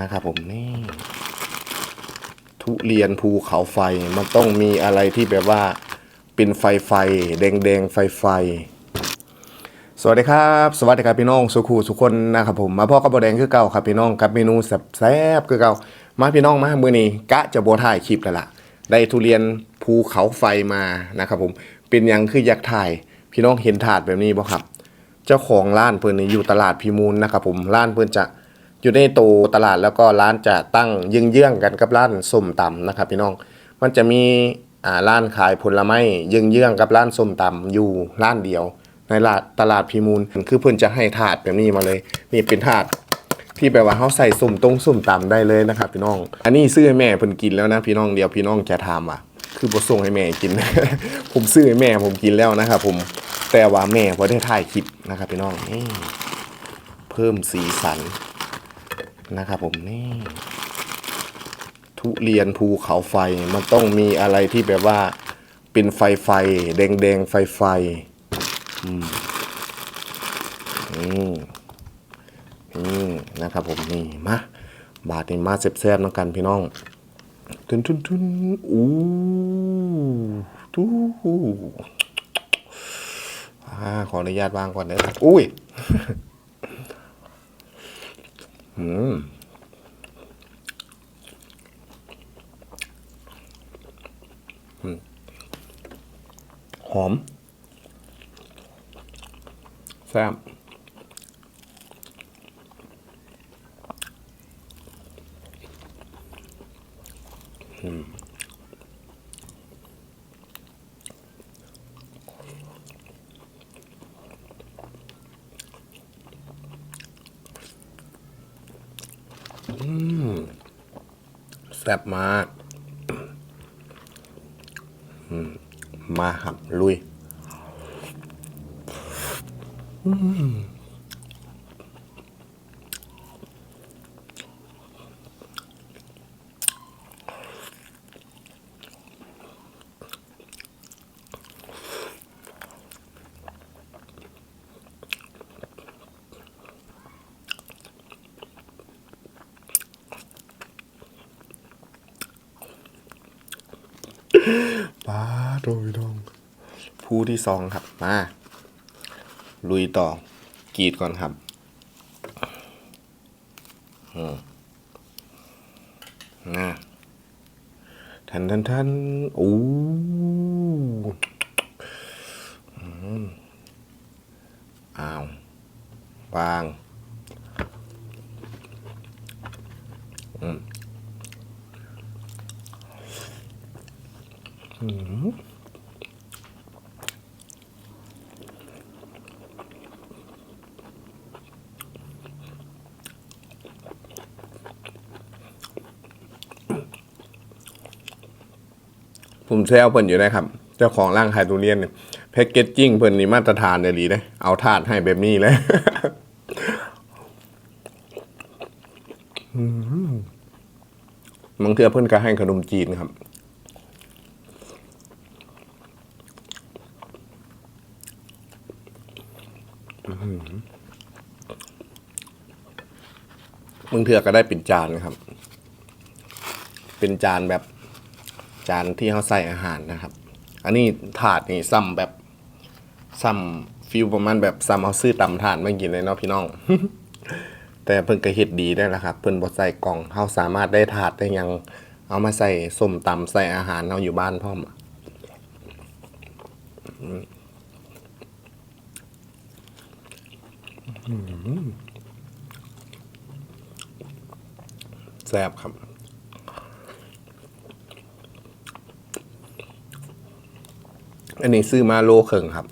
นะครับผมนี่ทุเรียนภูเขาไฟมันต้องมีอะไรที่แบบว่าเป็นไฟไฟแดงแดงไฟไฟ สวัสดีครับ สวัสดีครับพี่น้องสุขูสุคนนะครับผมมาพ่อกับบแดงคือเก่าครับพี่น้องกับเมนูแซ่บๆคือเก่ามาพี่น้องมามือนี้กะจะโบถ่ายคลิปแล้วล่ะได้ทุเรียนภูเขาไฟมานะครับผมเป็นยังคืออยากถ่าย พี่น้องเห็นถาดแบบนี้บ่ครับ เจ้าของร้านเพิ่นนี่อยู่ตลาดพิมูลนะครับผมร้านเพิ่นจะ อยู่ในโตตลาดแล้วก็ร้านจะตั้งเยื้องๆกันกับร้านส้มตำนะครับ พี่น้อง มันจะมีอ่าร้านขายผลไม้เยื้องๆกับร้านส้มตำอยู่ร้านเดียว ในตลาดตลาดพิมูลคือเพิ่นจะให้ถาดแบบนี้มาเลย นี่เป็นถาดที่แปลว่าเขาใส่สุ่มตรงสุ่มตำได้เลยนะครับ พี่น้อง อันนี้ซื้อให้แม่เพิ่นกินแล้วนะพี่น้องเดียวพี่น้องจะถามว่าคือบ่ส่งให้แม่กิน ผมซื้อให้แม่ผมกินแล้วนะครับผมแต่ว่าแม่บ่ได้ถ่ายคลิปนะครับพี่น้องเพิ่มสีสัน นะครับผมนี่ทุเรียนภูเขาไฟมันต้องมีอะไรที่แบบว่าเป็นไฟไฟแดงแดงไฟไฟอืมอืมนี่นะครับผมนี่มาบาทนี่มาแซ่บๆน้ำกันพี่น้องทุนทุนทุนอู้ทูอ่าขออนุญาตวางก่อนเด้ออุ้ย อืมหอม แซ่บ แซ่บมากมาหับลุย อืม ป้าโดยดองผู้ที่สองครับ มา ลุยต่อกรีดก่อนครับอืมนะทันทันทันโอ้อ้าววางอืม ผมแซวเพิ่นอยู่นะครับ เจ้าของร่างขายทุเรียนเนี่ยแพ็กเกจจิ้งเพิ่นนี่มาตรฐานเลยดีเลยเอาถาดให้แบบนี้เลยมบางเทื่อเพิ่นก็ให้ขนมจีนครับ บางเทื่อก็ได้เป็นจานนะครับ เป็นจานแบบ จานที่เขาใส่อาหารนะครับ อันนี้ถาดนี่ซ้ำแบบซ้ำฟิลประมาณแบบซ้ำเอาซื้อตำถาดมากินเลยเนาะพี่น้อง แต่เพิ่นก็เฮ็ดดีได้แล้วครับ เพิ่นบ่ใส่กล่องเฮาสามารถได้ถาดได้ยังเอามาใส่ส้มตำใส่อาหารเฮาอยู่บ้านพร้อมอะอืมแซ่บครับ อันนี้ซื้อมาโลเข่งครับ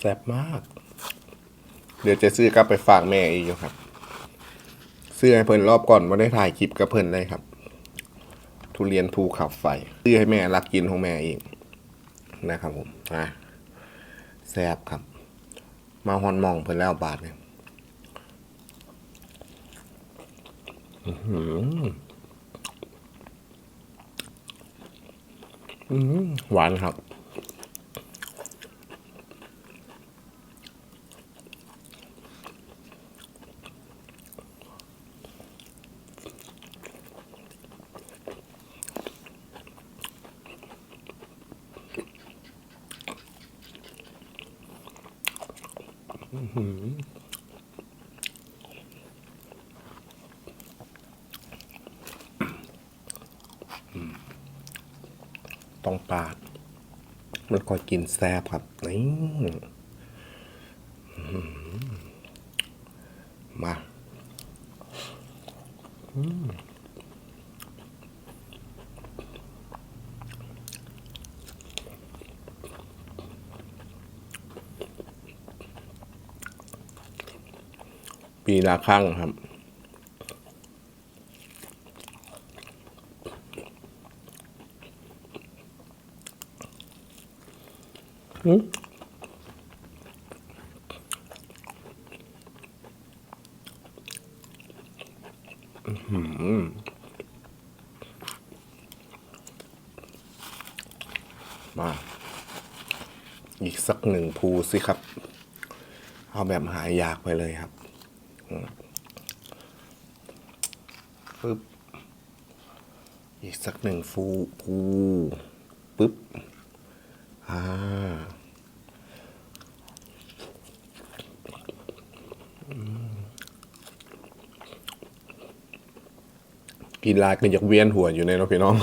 แซ่บมาก เดี๋ยวจะซื้อกลับไปฝากแม่อีกครับ ซื้อให้เพิ่นรอบก่อนว่าได้ถ่ายคลิปกับเพิ่นเลยครับ ทุเรียนภูเขาไฟ ซื้อให้แม่รักกินของแม่เองนะครับผมอะแซ่บครับ มาฮอนมองเพิ่นแล้วบาทเนี่ยอื้อหืออื้อหือหวานครับ ต้องปาด มันก็กินแซ่บครับนี่อื้อหือมาอืม ปีละครั้งครับมา อีกสักหนึ่งภูสิครับ เอาแบบหายากไปเลยครับอืม ปึ๊บ อีกสักหนึ่งฟูภูปึ๊บ อ่า กินลายกันอยากเวียนหัวอยู่ในเนาะพี่น้อง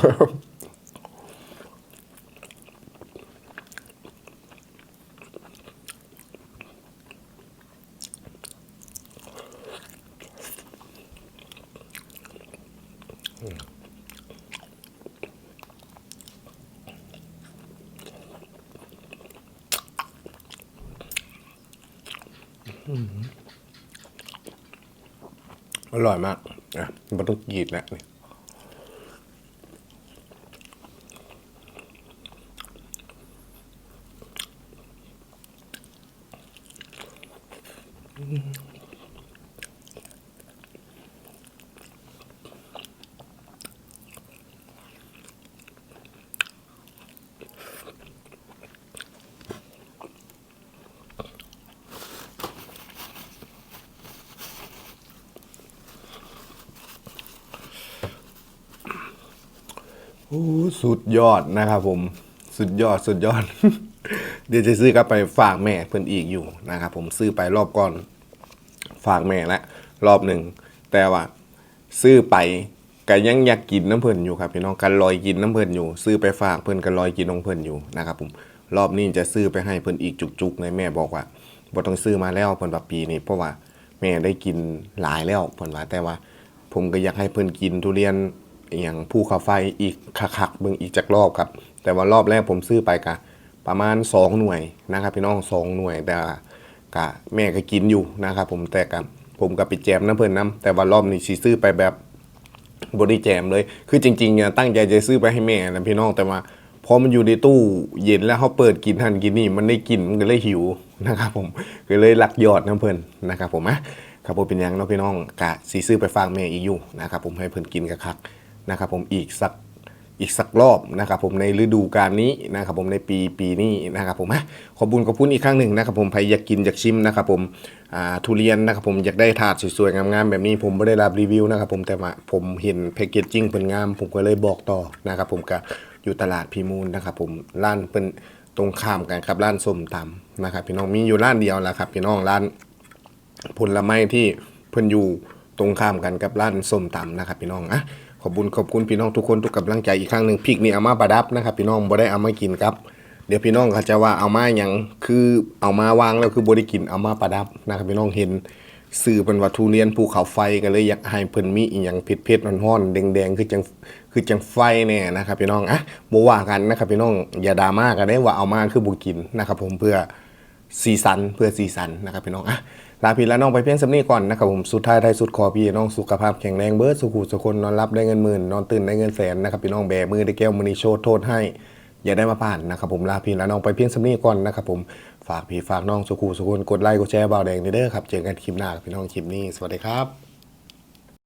อร่อยมากอะมันต้องกรีดแล้วเนี่ย โอ้สุดยอดนะครับผมสุดยอดสุดยอด เดี๋ยวจะซื้อกลับไปฝากแม่เพิ่อนอีกอยู่นะครับผมซื้อไปรอบก่อน ฝากแม่และรอบหนึ่งแต่ว่าซื้อไปก็ยังอยากกินน้ำเพิ่นอยู่ครับพี่น้องกันลอยกินน้ำเพิ่นอยู่ ซื้อไปฝากเพิ่อนกันลอยกินน้องเพิ่นอยู่นะครับผมรอบนี้จะซื้อไปให้เพิ่อนอีกจุกๆเลยแม่บอกว่าบ่ต้องซื้อมาแล้วเพิ่นว่าปีนี้เพราะว่าแม่ได้กินหลายแล้วเพิ่นว่าแต่ว่า ผมก็อยากให้เพิ่อนกินทุเรียน อย่างภูเขาไฟอีกคักๆเบิ่งอีกจักรอบครับ แต่ว่ารอบแรกผมซื้อไปกะประมาณ 2 หน่วยนะครับพี่น้อง2หน่วยแต่กะแม่ก็กินอยู่นะครับผมแต่กับผมก็ไปแจมน้ำเพลินน้ำแต่ว่ารอบนี้สิซื้อไปแบบบริแจมเลย คือจริงๆตั้งใจจะซื้อไปให้แม่นะพี่น้องแต่ว่าพอมันอยู่ในตู้เย็นแล้วเขาเปิดกินทันกินนี่มันได้กินมันก็เลยหิวนะครับผมก็เลยหลักยอดน้ำเพลินนะครับผมอะครับผมเป็นยังเนาะพี่น้องกะสีซื้อไปฝากแม่อีกอยู่นะครับผมให้เพิ่นกินกะคัก นะครับผมอีกสักอีกสักรอบนะครับผมในฤดูกาลนี้นะครับผมในปีปีนี้นะครับผมฮะขอบคุญขอบคุณอีกครั้งหนึ่งนะครับผมใครอยากกินอยากชิมนะครับผมทุเรียนนะครับผมอยากได้ถาดสวยๆงามๆแบบนี้ผมไม่ได้รับรีวิวนะครับผมแต่ว่าผมเห็นแพคเกจจิ้งเป็นงาม ผมก็เลยบอกต่อนะครับผมก็อยู่ตลาดพีมูลนะครับผมร้านเป็นตรงข้ามกันครับร้านส้มตำนะครับพี่น้องมีอยู่ร้านเดียวแหละครับพี่น้องร้านผลไม้ที่เพิ่นอยู่ตรงข้ามกันกับร้านส้มตำนะครับพี่น้องอะ ขอบคุณขอบคุณพี่น้องทุกคนทุกกำลังใจอีกครั้งหนึ่งพริกนี่เอามาประดับนะครับ พี่น้องบ่ได้เอามากินครับ เดี๋ยวพี่น้องเขาจะว่าเอามาอย่างคือเอามาวางแล้วคือบ่ได้กินเอามาประดับนะครับพี่น้องเห็นสื่อเป็นว่าทุเรียนภูเขาไฟก็เลยอยากให้เพิ่นมีอีหยังเผ็ดๆร้อนๆแดงๆคือจังคือจังไฟแน่นะครับพี่น้องอะบ่ว่ากันนะครับพี่น้องอย่าดราม่ากันได้ว่าเอามาคือบ่กินนะครับผมเพื่อ สีสันเพื่อสีสันนะครับพี่น้องอะลาพี่และน้องไปเพียงสำนีก่อนนะครับผมสุดท้ายท้ายสุดขอพี่น้องสุขภาพแข็งแรงเบิร์ดสุขุสุคนนอนรับได้เงินหมื่นนอนตื่นได้เงินแสนนะครับพี่น้องแบมือได้แก้วมือนีโชดโทษให้ อย่าได้มาผ่านนะครับผมลาพี่และน้องไปเพียงสำนีก่อนนะครับผมฝากพี่ฝากน้องสุขุสุคนกดไลค์กดแชร์บ่าวแดงเด้อครับเจอกันคลิปหน้าพี่น้องคลิปนี้สวัสดีครับ